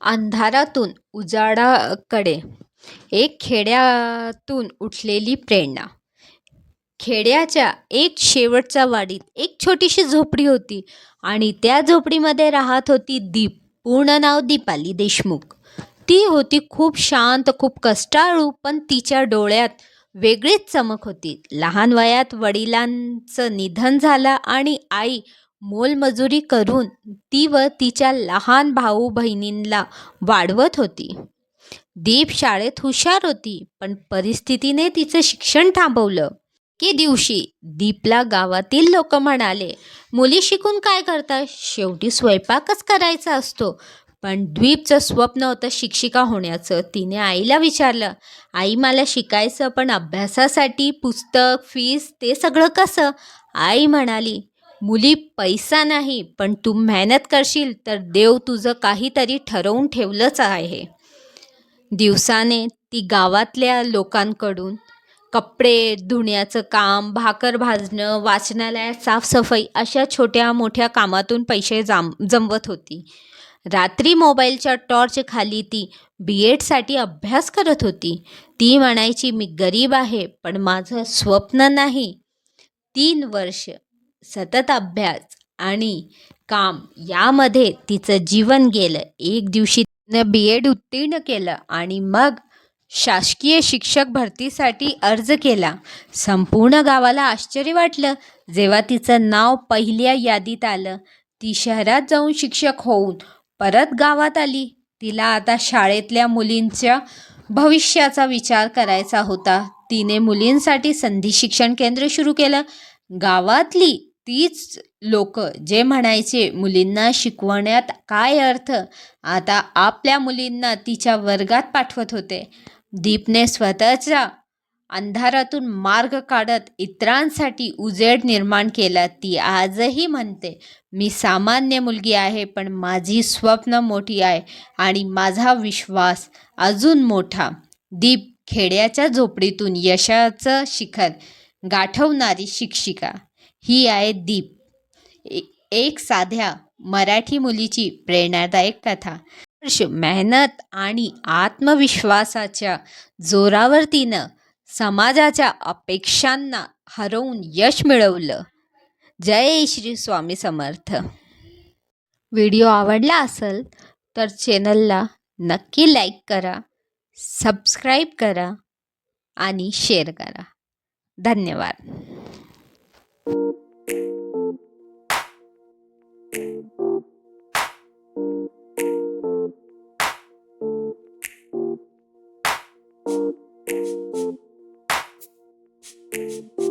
अंधारातून उजाडाकडे. एक खेड्यातून उठलेली प्रेरणा. खेड्याच्या एक शेवटच्या वाडीत एक छोटीशी झोपडी होती आणि त्या झोपडीमध्ये राहत होती दीप. पूर्ण नाव दीपाली देशमुख. ती होती खूप शांत खूप कष्टाळू पण तिच्या डोळ्यात वेगळीच चमक होती. लहान वयात वडिलांचं निधन झालं आणि आई मोलमजुरी करून ती व तिच्या लहान भाऊ बहिणींना वाढवत होती. दीप शाळेत हुशार होती पण परिस्थितीने तिचं शिक्षण थांबवलं. की दिवशी दीपला गावातील लोक म्हणाले मुली शिकून काय करता शेवटी स्वयंपाकच करायचा असतो. पण द्वीपचं स्वप्न होतं शिक्षिका होण्याचं. तिने आईला विचारलं आई मला शिकायचं पण अभ्यासासाठी पुस्तक फीस ते सगळं कसं? आई म्हणाली मुली पैसा नाही पण तू मेहनत करशील तर देव तुझं काहीतरी ठरवून ठेवलंच आहे. दिवसाने ती गावातल्या लोकांकडून कपडे धुण्याचं काम भाकर भाजणं वाचनालयात साफसफाई अशा छोट्या मोठ्या कामातून पैसे जाम जमवत होती. रात्री मोबाईलच्या टॉर्चखाली ती बी एडसाठी अभ्यास करत होती. ती म्हणायची मी गरीब आहे पण माझं स्वप्न नाही. तीन वर्ष सतत अभ्यास आणि काम यामध्ये तिचं जीवन गेलं. एक दिवशी तिनं बी एड उत्तीर्ण केलं आणि मग शासकीय शिक्षक भरतीसाठी अर्ज केला. संपूर्ण गावाला आश्चर्य वाटलं. जेव्हा तिचं नाव पहिल्या यादीत आलं ती शहरात जाऊन शिक्षक होऊन परत गावात आली. तिला आता शाळेतल्या मुलींच्या भविष्याचा विचार करायचा होता. तिने मुलींसाठी संधी शिक्षण केंद्र सुरू केलं. गावातली तीच लोक जे म्हणायचे मुलींना शिकवण्यात काय अर्थ? आता आपल्या मुलींना तिच्या वर्गात पाठवत होते. दीपने स्वतःच्या अंधारातून मार्ग काढत इतरांसाठी उजेड निर्माण केला. ती आजही म्हणते मी सामान्य मुलगी आहे पण माझी स्वप्न मोठी आहे आणि माझा विश्वास अजून मोठा. दीप खेड्याच्या झोपडीतून यशाचं शिखर गाठवणारी शिक्षिका. ही आहे दीप. एक साध्या मराठी मुलीची प्रेरणादायक कथा. मेहनत आणि आत्मविश्वासाच्या जोरावर तिनं समाजाच्या अपेक्षांना हरवून यश मिळवलं. जय श्री स्वामी समर्थ. व्हिडिओ आवडला असेल तर चॅनलला नक्की लाईक करा सबस्क्राईब करा आणि शेअर करा. धन्यवाद. Thank you.